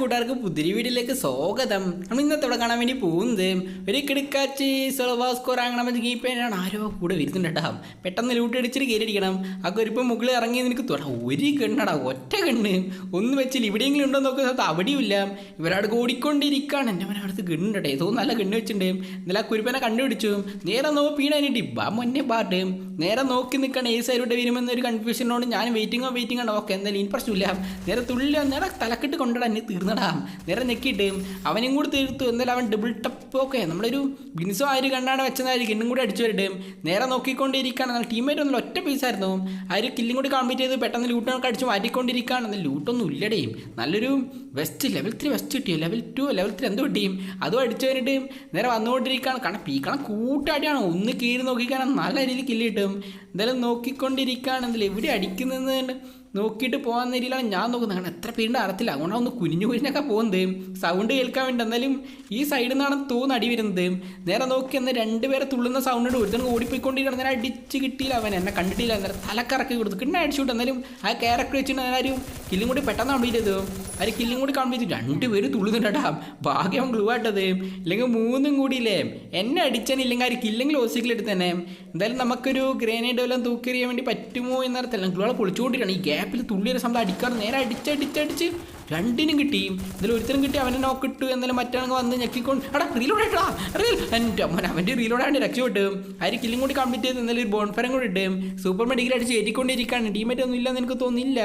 കൂട്ടുകാർക്ക് പുതിരി വീഡിയോയിലേക്ക് സ്വാഗതം. നമ്മൾ ഇന്നത്തെ ഇവിടെ കാണാൻ വേണ്ടി പോകുന്നത് ഒരു കിടക്കാച്ചി സൊളവാ സ്കോർ ആകണം കീപ്പേനാണ് ആരോ കൂടെ വരുന്നുണ്ട് പെട്ടെന്ന് ലൂട്ട് അടിച്ചിട്ട് കയറിയിരിക്കണം. ആ കുരിപ്പം മുകളിൽ ഇറങ്ങി നിനക്ക് തുടങ്ങാം ഒരു കണ്ണടാ ഒറ്റ കണ്ണ് ഒന്ന് വെച്ചില്ല ഇവിടെയെങ്കിലും ഉണ്ടോ നോക്കുന്ന സ്ഥലത്ത് അവിടെയുമില്ല. ഇവരവിടെ ഓടിക്കൊണ്ടിരിക്കുകയാണ്. എന്റെ അവനെ അടുത്ത് ഗണ്ണുണ്ടേ. ഏതോ നല്ല ഗണ്ണ് വെച്ചിട്ടുണ്ട്. എന്നാലും ആ കുരിപ്പനെ കണ്ടുപിടിച്ചു. നേരെ നോ പീണാനിട്ട് ബാ മൊന്നെ പാട്ട് നേരെ നോക്കി നിൽക്കണം ഏത് സൈഡിലൂടെ വരുമെന്നൊരു കൺഫ്യൂഷനോട് ഞാൻ വെയിറ്റിങ്ങോ വെയിറ്റിംഗ് ആണ്. ഓക്കെ എന്തായാലും ഇനി പ്രശ്നമില്ല. നേരെ തുള്ളി നേരെ തലക്കെട്ട് കൊണ്ടിടാൻ എന്നെ തീർന്നടാ നേരെ നെക്കിയിട്ട് അവനും കൂടി തീർത്തു. എന്നാലും അവൻ ഡബിൾ ടപ്പ് ഓക്കെ നമ്മളൊരു ബിൻസോ ആര് കണ്ടാണ് വെച്ചതായിരിക്കും. ഇന്നും കൂടി അടിച്ചു വരട്ടെ. നേരെ നോക്കിക്കൊണ്ടിരിക്കുകയാണ്. നല്ല ടീമേറ്റ് ഒന്നും ഒറ്റ പീസായിരുന്നു ആ ഒരു കില്ലും കൂടി കംപ്ലീറ്റ് ചെയ്ത് പെട്ടെന്ന് ലൂട്ടൊക്കെ അടിച്ച് മാറ്റിക്കൊണ്ടിരിക്കുകയാണ്. എന്നാൽ ലൂട്ടൊന്നും ഇല്ലടേ. നല്ലൊരു വെസ്റ്റ് ലെവൽ ത്രീ വെസ്റ്റ് കിട്ടിയോ? ലെവൽ ടു ലെവൽ ത്രീ എന്ത് കിട്ടിയും അതും അടിച്ചു വന്നിട്ട് നേരെ വന്നുകൊണ്ടിരിക്കുകയാണ്. കാരണം പീക്കണം കൂട്ടാടിയാണ്. ഒന്ന് കീറി നോക്കിക്കാണ് നല്ല രീതിയിൽ കില്ല് കിട്ടും. എന്തായാലും നോക്കിക്കൊണ്ടിരിക്കുകയാണ്. എന്തായാലും എവിടെ അടിക്കുന്നതെന്ന് നോക്കിയിട്ട് പോകാൻ നേരിയിലാണ് ഞാൻ നോക്കുന്നത് കാരണം എത്ര പേരുടെ അറിയത്തില്ല അതുകൊണ്ടാണ് ഒന്ന് കുനിഞ്ഞു കുനിഞ്ഞൊക്കെ പോകുന്നത്. സൗണ്ട് കേൾക്കാൻ വേണ്ടി എന്നാലും ഈ സൈഡിൽ നിന്നാണ് തോന്നുന്നു അടി വരുന്നത്. നേരെ നോക്കി എന്നാൽ രണ്ടുപേരെ തുള്ളുന്ന സൗണ്ട് ഒരുത്തൻ ഓടിപ്പോയിക്കൊണ്ടിരിക്കണം നേരെ അടിച്ച് കിട്ടിയില്ല അവൻ. എന്നെ കണ്ടിട്ടില്ല. നേരെ തലക്കറക്കി കൊടുത്തു. കിട്ടുന്ന അടിച്ചുവിട്ട് എന്നാലും ആ ക്യാരക്ടർ വെച്ചിട്ട് ആരും കില്ലും കൂടി പെട്ടെന്ന് കംപ്ലീറ്റ് ചെയ്തു. അവർ കില്ലും കൂടി കംപ്ലീറ്റ് ചെയ്തു. രണ്ടുപേര് തുള്ളുന്നുണ്ടാ ഭാഗ്യം ഗ്ലൂ ആട്ടത്. ഇല്ലെങ്കിൽ മൂന്നും കൂടിയില്ലേ? എന്നെ അടിച്ചാനില്ലെങ്കിൽ ആ കില്ലെങ്കിൽ ഓസിക്കലെടുത്ത് തന്നെ എന്തായാലും നമുക്കൊരു ഗ്രേനേഡ് വല്ലതും തൂക്കെറിയാൻ വേണ്ടി പറ്റുമോ എന്നറിയത്തില്ല ഗ്ലൂളെ പൊളിച്ചുകൊണ്ടിരിക്കണം ഈ ഗ്യാപ്പിൽ തുള്ളിയൊരു സംഭവം അടിക്കാറ് നേരെ അടിച്ചടിച്ചടിച്ച് രണ്ടിനും കിട്ടി. ഇതിൽ ഒരുത്തരും കിട്ടി അവനെ നോക്കിട്ടു എന്നാലും മറ്റാണെങ്കിൽ വന്ന് ഞെക്കിക്കൊണ്ട് എടാ റീലോഡ് ആയിട്ടാ. റീൽ എന്റെ അമ്മ അവന്റെ ആണ് രക്ഷപ്പെട്ടു ആര് കില്ലും കൂടി കംപ്ലീറ്റ് ചെയ്ത് എന്നാലും ഒരു ബോൺഫരം കൂടി ഇട്ട്. സൂപ്പർ ഡിഗ്രി അടിച്ച് കയറ്റിക്കൊണ്ടിരിക്കുകയാണ് ടീമേറ്റ് ഒന്നും ഇല്ലെന്ന് എനിക്ക് തോന്നിയില്ല.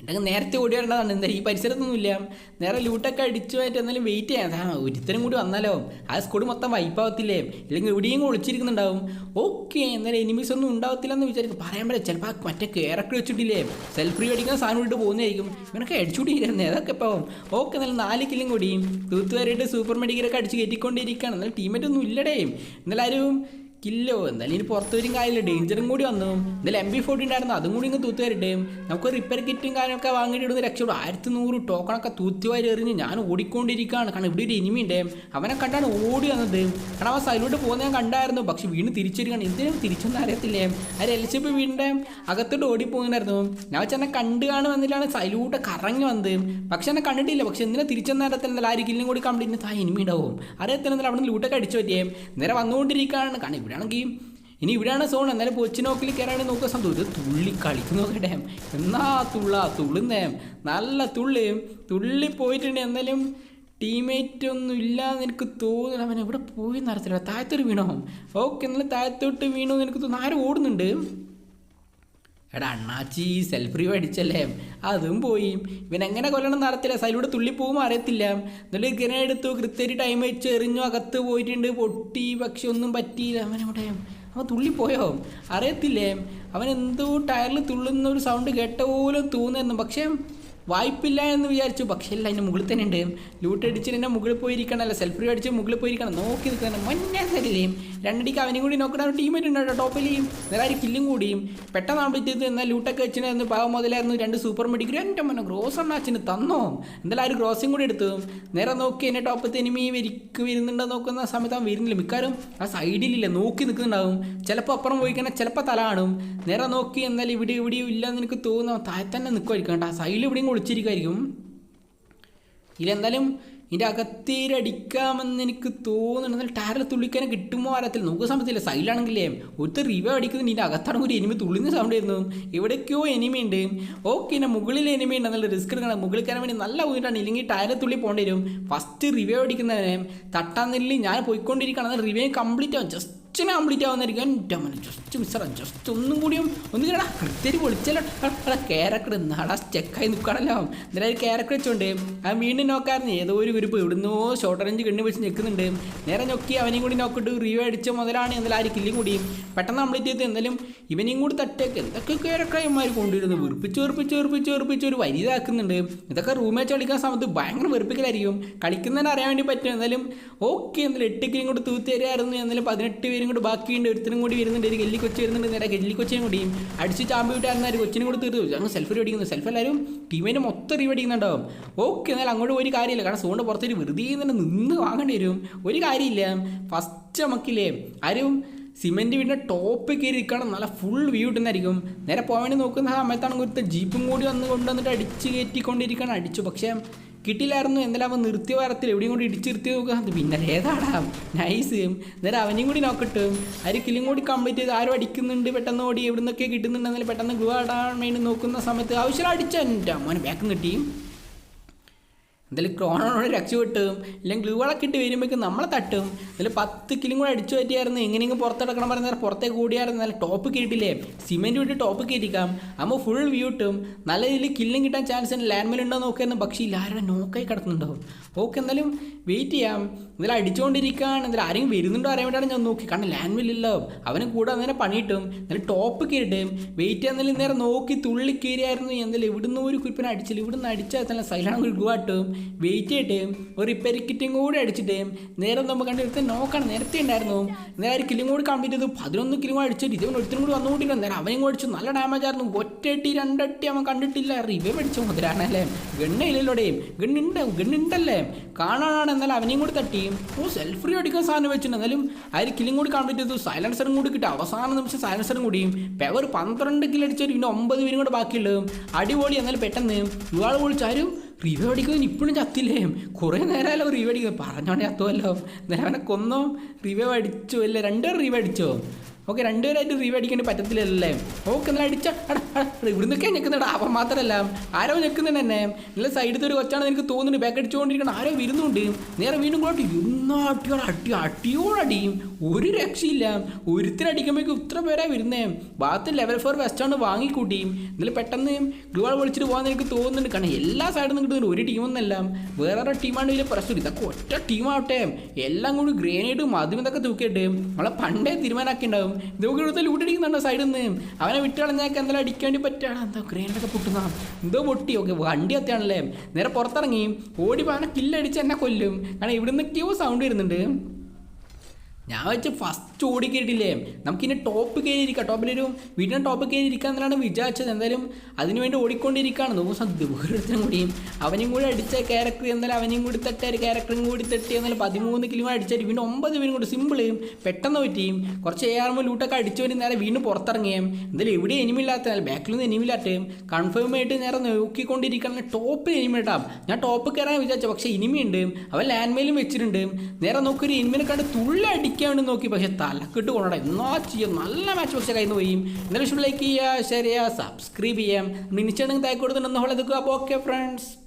എന്റെ നേരത്തെ ഓടി വരേണ്ടതാണ്. എന്താ ഈ പരിസരത്തൊന്നുമില്ല. നേരെ ലൂട്ടൊക്കെ അടിച്ചു മാറ്റി എന്നാലും വെയിറ്റ് ചെയ്യാം. ആ ഒരുത്തരും കൂടി വന്നാലോ? ആ സ്കൂഡ് മൊത്തം വൈപ്പാവത്തില്ലേ ഇല്ലെങ്കിൽ എവിടെയും ഒളിച്ചിരിക്കുന്നുണ്ടാവും. ഓക്കെ എന്നാലും എനിമീസ് ഒന്നും ഉണ്ടാവത്തില്ല എന്ന് വിചാരിക്കും. പറയാൻ പറ്റില്ല. ചിലപ്പോൾ മറ്റേ കയറൊക്കെ വെച്ചിട്ടില്ലേ? സെൽഫ് അടിക്കുന്ന സാധനം ഇട്ട് പോകുന്നതായിരിക്കും. ഇവനൊക്കെ അടിച്ചുകൂടിയിരുന്നേ അതൊക്കെ ഇപ്പം ഓക്കെ എന്നാലും നാല് കില്ലും കൂടി. തൂത്തുവരായിട്ട് സൂപ്പർ മെഡിക്കലൊക്കെ അടിച്ച് കയറ്റിക്കൊണ്ടിരിക്കുകയാണ്. എന്നാലും ടീമേറ്റ് ഒന്നും ഇല്ലടേ. എന്നാലും ആരും കില്ലോ. എന്തായാലും ഇനി പുറത്ത് വരും കാര്യമില്ല. ഡേഞ്ചറും കൂടി വന്നു. എന്തായാലും എം ബി ഫോർട്ടി ഉണ്ടായിരുന്നു. അതും കൂടി ഇങ്ങ് തൂത്ത് വരട്ടെ. നമുക്ക് റിപ്പയർ കിറ്റും കാര്യമൊക്കെ വാങ്ങിയിട്ട് ഇടുന്ന രക്ഷപ്പെടും. ആയിരത്തി നൂറ് ടോക്കണൊക്കെ തൂത്തുവാരി എറിഞ്ഞ് ഞാൻ ഓടിക്കൊണ്ടിരിക്കുകയാണ്. കാരണം ഇവിടെ ഒരു എനിമി ഉണ്ട്. അവനെ കണ്ടാണ് ഓടി വന്നത്. കാരണം അവൻ സൈലോട്ട് പോകുന്ന ഞാൻ കണ്ടായിരുന്നു. പക്ഷെ വീണ് തിരിച്ചിരിക്കണം എന്തിനും തിരിച്ചൊന്നും അറിയത്തില്ലേ? അത് എൽ പി വീടിന്റെ അകത്തോട്ട് ഓടിപ്പോകുന്നായിരുന്നു ഞാൻ വെച്ചാൽ എന്നെ കണ്ടു കാണുമെന്നില്ലാണ് സൈലൂട്ട് കറങ്ങി വന്നത്. പക്ഷെ എന്നെ കണ്ടിട്ടില്ല. പക്ഷെ എന്തിനാ തിരിച്ചെന്ന അറിയത്തില്ല. ആ കില്ലും കൂടി കംപ്ലീറ്റ് ആ എനിമി ഉണ്ടാവും. അറിയത്തില്ല. അവിടെ നിന്ന് ലൂട്ടൊക്കെ അടിച്ചു പറ്റിയേ. നേരെ വന്നുകൊണ്ടിരിക്കുകയാണ്. കാരണം ഇവിടെയാണെങ്കിൽ ഇനി ഇവിടെയാണ് സോൺ. എന്നാലും പൊച്ചിനോക്കിൽ കയറാണ് നോക്കുക. സംഭവം ഇത് തുള്ളി കളിക്കുന്നൊക്കെ നോക്കട്ടെ എന്നാ തുള്ള തുള്ളുന്നേം. നല്ല തുള്ളി. തുള്ളി പോയിട്ടുണ്ട്. എന്നാലും ടീമേറ്റ് ഒന്നും ഇല്ല എന്ന് എനിക്ക് തോന്നുന്നു അവൻ എവിടെ പോയി നടത്തില്ല താഴത്തൊരു വീണോ? ഓക്കെ എന്നാലും താഴത്തോട്ട് വീണോ എന്ന് എനിക്ക് തോന്നുന്നു. ആരും ഓടുന്നുണ്ട്. എടാ അണ്ണാച്ചി സെൽഫ് റിവ് അടിച്ചല്ലേ അതും പോയി. ഇവൻ എങ്ങനെ കൊല്ലണം നടത്തില്ല? സൈലൂടെ തുള്ളി പോകുമ്പോൾ അറിയത്തില്ല. എന്നിട്ട് ഗ്രനേഡ് എടുത്തു കൃത്യമായിട്ട് ടൈം വെച്ച് എറിഞ്ഞു അകത്ത് പോയിട്ടുണ്ട് പൊട്ടി പക്ഷെ ഒന്നും പറ്റിയില്ല. അവനവിടെ? അവൻ തുള്ളി പോയോ അറിയത്തില്ലേ? അവൻ എന്തോ ടയറിൽ തുള്ളുന്ന ഒരു സൗണ്ട് കേട്ട പോലും തോന്നുന്നു. പക്ഷേ വായ്പില്ല എന്ന് വിചാരിച്ചു. പക്ഷേ ഇല്ല അതിന്റെ മുകളിൽ തന്നെ ഉണ്ട്. ലൂട്ട് അടിച്ച് എന്റെ മുകളിൽ പോയിരിക്കണം അല്ല സെൽഫി അടിച്ച് മുകളിൽ പോയിരിക്കണം. നോക്കി നിൽക്കണം മഞ്ഞ തരില്ലേ രണ്ടടിക്ക് അവനും കൂടി നോക്കണ ഒരു ടീമേറ്റ് ഉണ്ട് കേട്ടോ. ടോപ്പിലെയും വേറെ ഒരു കില്ലും കൂടിയും. പെട്ടെന്ന് ആകുമ്പോഴത്തേക്ക് എന്നാൽ ലൂട്ടൊക്കെ വെച്ചിട്ടുണ്ട് പാവം മുതലായിരുന്നു രണ്ട് സൂപ്പർ മെഡിക്കൽ എന്റെ മുന്നേ ഗ്രോസ് അച്ഛന്. തന്നോ? എന്തായാലും ഒരു ഗ്രോസും കൂടി എടുത്തു. നേരെ നോക്കി എന്നെ ടോപ്പത്ത് എനിമി വരിക്ക് വരുന്നുണ്ടോ നോക്കുന്ന സമയത്ത് അവൻ വരുന്നില്ല. മിക്കാരും ആ സൈഡിലില്ല നോക്കി നിൽക്കുന്നുണ്ടാവും. ചിലപ്പോൾ അപ്പുറം പോയി കഴിഞ്ഞാൽ ചിലപ്പോൾ തല കാണും. നേരെ നോക്കി എന്നാൽ ഇവിടെ ഇവിടെയും ഇല്ല എന്ന് എനിക്ക് തോന്നുന്നു. താഴെ തന്നെ നിൽക്കുമായിരിക്കും കേട്ടോ. ആ സൈഡിൽ ഇവിടെയും ഒളിച്ചിരിക്കുമായിരിക്കും ഇതിലെന്തായാലും ഇതിന്റെ അകത്തേരടിക്കാമെന്ന് എനിക്ക് തോന്നുന്നു ടാരൽ ടയറിൽ തുള്ളിക്കാൻ കിട്ടുമോ അറിയത്തില്ല. നമുക്ക് സമയത്തില്ല. സൈഡിലാണെങ്കിലേ ഒരുത്തർ റിവ അടിക്കുന്നുണ്ട് ഇതിന്റെ അകത്താണെങ്കിൽ ഒരു എനിമി തുള്ളുന്ന സൗണ്ട് ആയിരുന്നു എവിടേക്കോ എനിമി ഉണ്ട്. ഓക്കെ എന്റെ മുകളിൽ എനിമി ഉണ്ട്. നല്ല റിസ്ക് എടുക്കണം. മുകളിൽ കയറാൻ വേണ്ടി നല്ല ഊന്നിട്ടാണ് ഇല്ലെങ്കിൽ ടയറിൽ തുള്ളി പോകേണ്ടി വരും. ഫസ്റ്റ് റിവ്യൂ അടിക്കുന്നതിനെ തട്ടാന്നില്ല ഞാൻ പോയിക്കൊണ്ടിരിക്കണം റിവേ കംപ്ലീറ്റ് ആവും. ജസ്റ്റ് ജസ്റ്റിനെ കംപ്ലീറ്റ് ആവുന്നതായിരിക്കും. എന്റെ അമ്മ ജസ്റ്റ് മിസ്സറ ജസ്റ്റ് ഒന്നും കൂടിയും ഒന്നും കേടാ കൃത്യര് പൊളിച്ചല്ലോ ക്യാരക്ടർ നാടാ ചെക്കായി നിൽക്കണല്ലോ എന്നിട്ട് ക്യാരക്ടർ വെച്ചോണ്ട് ആ വീണ്ടും നോക്കാറുണ്ട് ഏതോ ഒരു ഗ്രൂപ്പ് എവിടുന്നോ ഷോർട്ട് റേഞ്ച് കണ്ണു വെച്ച് നിൽക്കുന്നുണ്ട് നേരെ നോക്കി അവനെയും കൂടി നോക്കിയിട്ട് റിവ്യൂ അടിച്ച മുതലാണ് ആര് കില്ലും കൂടി. പെട്ടെന്ന് കംപ്ലീറ്റ് ചെയ്ത് എന്തായാലും ഇവനെയും കൂടി തട്ടേക്ക് എന്തൊക്കെ ക്യാരക്ടർമാർ കൊണ്ടുവരുന്നു. വെറുപ്പിച്ച് വെറുപ്പിച്ച് വെറുപ്പിച്ച് വെറുപ്പിച്ച് ഒരു വരിതാക്കുന്നുണ്ട് ഇതൊക്കെ റൂം വെച്ച് കളിക്കാൻ സമയത്ത് ഭയങ്കര വെറുപ്പിക്കലായിരിക്കും. കളിക്കുന്നതിന് അറിയാൻ വേണ്ടി പറ്റും. എന്നാലും ഓക്കെ എന്നാലും എട്ട് കിലും കൂടി തൂത്തേരായിരുന്നു എന്നാലും പതിനെട്ട് പേരും കൂടി ബാക്കിയുണ്ട് ഒരുത്തിനും കൂടി വരുന്നുണ്ട് ഒരു ഗല്ലി കൊച്ചി വരുന്നുണ്ട് നേരെ ഗല്ലി കൊച്ചിയും കൂടി അടിച്ച് ചാമ്പി വിട്ടായിരുന്നു ഒരു കൊച്ചിനും കൂടി തീർത്തു അങ്ങ് സെൽഫ് അടിക്കുന്നു സെൽഫ് എല്ലാവരും ടീമിന്റെ മൊത്തം റീവടിക്കുന്നുണ്ടാവും ഓക്കെ എന്നാൽ അങ്ങോട്ട് ഒരു കാര്യമില്ല. കാരണം സോണ്ട് പുറത്തൊരു വെറുതെ തന്നെ നിന്ന് വാങ്ങേണ്ടി വരും. ഒരു കാര്യമില്ല. ഫസ്റ്റ് നമുക്കില്ലേ ആരും സിമെന്റ് വീടിന്റെ ടോപ്പ് കയറി ഇരിക്കണം നല്ല ഫുൾ വ്യൂ കിട്ടുന്നതായിരിക്കും. നേരെ പോകാൻ വേണ്ടി നോക്കുന്ന സമയത്താണ് ഒരു ജീപ്പും കൂടി വന്ന് കൊണ്ടുവന്നിട്ട് അടിച്ച് കയറ്റിക്കൊണ്ടിരിക്കണം അടിച്ചു. പക്ഷേ കിട്ടില്ലായിരുന്നു എന്തായാലും അവൻ നിർത്തിയ വാരത്തിൽ എവിടെയും കൂടി ഇടിച്ചിരുത്തി നോക്കുക അത് പിന്നെ ഏതാടാ? നൈസ് നേരെ അവനെയും കൂടി നോക്കട്ടും ആര് കില്ലും കൂടി കംപ്ലീറ്റ് ചെയ്ത് ആരും അടിക്കുന്നുണ്ട് പെട്ടെന്ന് ഓടി എവിടെ നിന്നൊക്കെ കിട്ടുന്നുണ്ട് എന്നാലും പെട്ടെന്ന് ഗ്ലൂ ആടാൻ വേണ്ടി നോക്കുന്ന സമയത്ത് ആവശ്യം അടിച്ചാൻ എന്റെ മോനെ ബാക്കും കിട്ടി. എന്തായാലും ക്രോണോട് രക്ഷപ്പെട്ടും ഇല്ലെങ്കിൽ ഗ്ലൂവളൊക്കെ ഇട്ട് വരുമ്പോഴേക്കും നമ്മളെ തട്ടും. അതിൽ പത്ത് കിലും കൂടെ അടിച്ചു പറ്റിയായിരുന്നു. എങ്ങനെയെങ്കിലും പുറത്തെടുക്കണം പറഞ്ഞാൽ പുറത്തേക്ക് കൂടിയായിരുന്നു. നല്ല ടോപ്പ് കയറ്റില്ലേ സിമെന്റ് വിട്ട് ടോപ്പ് കയറ്റിക്കാം അമ്മ ഫുൾ വ്യൂ കിട്ടും നല്ല രീതിയിൽ കില്ലും കിട്ടാൻ ചാൻസ് ഉണ്ട്. ലാൻഡ് മേൽ ഉണ്ടോ നോക്കിയായിരുന്നു. പക്ഷേ ഇല്ലാരുടെ നോക്കായി കിടക്കുന്നുണ്ടാവും ഓക്കെ എന്തായാലും വെയിറ്റ് ചെയ്യാം. എന്തായാലും അടിച്ചുകൊണ്ടിരിക്കുകയാണ് എന്തായാലും ആരെങ്കിലും വരുന്നുണ്ടോ അറിയാൻ വേണ്ടിയാണ് ഞാൻ നോക്കി. കാരണം ലാൻഡ് മേലില്ലോ അവന് കൂടെ അങ്ങനെ പണിയിട്ടും. എന്നാലും ടോപ്പ് കയറിയിട്ടും. വെയിറ്റ് ചെയ്യാൻ നേരം നോക്കി തുള്ളി കയറിയായിരുന്നു. എന്തായാലും ഇവിടുന്ന് ഒരു കുരിപ്പിനെ അടിച്ചില്ല. ഇവിടുന്ന് അടിച്ചാൽ തന്നെ സൈലാണ് ഒരു ഗുവാട്ടും വെയിറ്റ് ചെയ്തിട്ട് ഒരു റിപ്പയർ കിറ്റും കൂടി അടിച്ചിട്ട് നേരെ നമ്മൾ കണ്ടെടുത്ത് നോക്കണം. നേരത്തെ ഉണ്ടായിരുന്നു. നേരെ കിലും കൂടി കംപ്ലീറ്റ് ചെയ്തു. പതിനൊന്ന് കിലും കൂടി അടിച്ചിട്ട് ഇതുകൊണ്ട് ഒരുത്തിനും കൂടി വന്നുകൊണ്ടില്ല നേരെ അവനും കൂടി അടിച്ചു. നല്ല ഡാമേജ് ആയിരുന്നു. ഒറ്റട്ടി രണ്ടട്ടി അവൻ കണ്ടിട്ടില്ല. റിവേ അടിച്ചു മുതലാണല്ലേ ഗണ്ണില്ലല്ലോടെ ഗണ്ണുണ്ട് ഗണ്ണുണ്ടല്ലേ കാണാനാണ്. എന്നാലും അവനെയും കൂടി തട്ടി. ഓ സെൽഫ് ഫ്രീ അടിക്കാൻ സാധനം വെച്ചിട്ടുണ്ട്. എന്നാലും ആ ഒരു കിലും കൂടി കംപ്ലീറ്റ് ചെയ്തു. സൈലൻസറും കൂടി കിട്ടി. അവസാന നിമിഷം സൈലൻസറും കൂടിയും. പെവർ പന്ത്രണ്ട് കിൽ അടിച്ചൊരു പിന്നെ ഒമ്പത് പേരും കൂടെ ബാക്കിയുള്ളൂ അടിപൊളി. എന്നാലും പെട്ടെന്ന് ഇയാൾ വിളിച്ചാരും റിവ്യൂ അടിക്കുന്നത് ഇപ്പോഴും ചത്തില്ലേ? കുറേ നേരമല്ലോ റിവ്യൂ അടിക്കുന്നത് പറഞ്ഞോണ്ട് ചത്തുമല്ലോ നേരെ അവനെ കൊന്നോ. റിവ്യൂ അടിച്ചോ. അല്ലേ? രണ്ടുപേരും റിവ്യൂ അടിച്ചോ? ഓക്കെ രണ്ടുപേരായിട്ട് റിവ്യൂ അടിക്കേണ്ടി പറ്റത്തില്ലല്ലേ? ഓക്കെ എന്നാൽ അടിച്ച. ഇവിടുന്നൊക്കെ ഞെക്കുന്നുണ്ട്. അവൻ മാത്രമല്ല ആരോ ഞെക്കുന്നുണ്ട് എന്നെ. നല്ല സൈഡിൽ ഒരു കൊച്ചാണ് എനിക്ക് തോന്നുന്നുണ്ട്. ബാക്ക് അടിച്ചുകൊണ്ടിരിക്കണം ആരോ വരുന്നുണ്ട്. നേരെ വീണ്ടും കൂടെ ഇന്നാട്ടിയോട് അടി അടിയോടടിയും ഒരു രക്ഷയില്ല. ഒരുത്തിനടിക്കുമ്പോഴേക്കും ഇത്ര പേരാ വരുന്നേ. ഭാഗത്ത് ലെവൽ ഫോർ വെസ്റ്റാണ് വാങ്ങിക്കൂട്ടിയും എന്നാലും പെട്ടെന്ന് ഗ്ലുവാൾ വിളിച്ചിട്ട് പോകാൻ എനിക്ക് തോന്നുന്നുണ്ട്. കാരണം എല്ലാ സൈഡിൽ നിന്ന് കിട്ടുന്നുണ്ട്. ഒരു ടീമൊന്നല്ല വേറെ ടീമാണ് വലിയ പ്രശ്നം. ഇതൊക്കെ ഒറ്റ ടീമാവട്ടെ എല്ലാം കൂടി ഗ്രേനേഡും അതും തൂക്കിയിട്ട് നമ്മളെ പണ്ടേ തീരുമാനമാക്കി ഉണ്ടാവും ഇതൊക്കെ എടുത്ത് ലൂട്ടടിക്കുന്നുണ്ടോ സൈഡിൽ നിന്ന് അവനെ വിട്ട് കളഞ്ഞാൽ അടിക്കാൻ വേണ്ടി പറ്റുകയാണ്. എന്തോ ഗ്രേനൊക്കെ പൊട്ടുന്ന? എന്തോ പൊട്ടി. ഓക്കെ വണ്ടി എത്തിയാണല്ലേ? നേരെ പുറത്തിറങ്ങി. ഓടി പോകാനെ കില്ലടിച്ച് എന്നെ കൊല്ലും. കാരണം ഇവിടുന്ന് ക്യൂ സൗണ്ട് വരുന്നുണ്ട്. ഞാൻ വെച്ച് ഫസ്റ്റ് ഓടി കയറിയിട്ടില്ലേ നമുക്കിനി ടോപ്പ് കയറിയിരിക്കാം. ടോപ്പിലൊരു വീടിന്റെ ടോപ്പ് കയറിയിരിക്കുക എന്നാണ് വിചാരിച്ചത്. എന്തായാലും അതിനുവേണ്ടി ഓടിക്കൊണ്ടിരിക്കുകയാണ്. ദിവസം ദൂരത്തിനും കൂടിയും അവനും കൂടി അടിച്ച ക്യാരക്ടർ എന്നാലും അവനെയും കൂടി തട്ടിയ ഒരു ക്യാരക്ടറും കൂടി തട്ടി എന്നാലും പതിമൂന്ന് കിലോ അടിച്ചാൽ വീണ്ടും ഒമ്പത് പേരും കൂടി സിമ്പിൾ പെട്ടെന്ന് പറ്റിയും കുറച്ച് ആർ ലൂട്ടൊക്കെ അടിച്ചു വരും നേരെ വീണ്ടും പുറത്തിറങ്ങിയും എന്തായാലും എവിടെ എനിമില്ലാത്ത ബാക്കിലൊന്നും നിന്ന് എനിമില്ലാത്ത കൺഫേം ആയിട്ട് നേരെ നോക്കിക്കൊണ്ടിരിക്കുകയാണ് ടോപ്പിൽ എനിമിട്ടാം ഞാൻ ടോപ്പ് കയറാൻ വിചാരിച്ചു. പക്ഷേ ഇനിമിയുണ്ട് അവൻ ലാൻഡ് മെയിലും വെച്ചിട്ടുണ്ട്. നേരെ നോക്കി ഒരു എനിമിനെ കണ്ട് തുള്ളി അടിക്കാൻ വേണ്ടി നോക്കി. പക്ഷെ തലക്കിട്ട് കൊണ്ടാ എന്നാ ചെയ്യും? നല്ല മാച്ച് പക്ഷേ കയ്യിൽ നിന്ന് പോയി. എന്നാലും ലൈക്ക് ചെയ്യുക ഷെയർ ചെയ്യുക സബ്സ്ക്രൈബ് ചെയ്യാം. മിനിച്ചാണെങ്കിൽ താഴെ കൊടുത്തിട്ടുണ്ടെന്ന് അപ്പോൾ ഓക്കെ ഫ്രണ്ട്സ്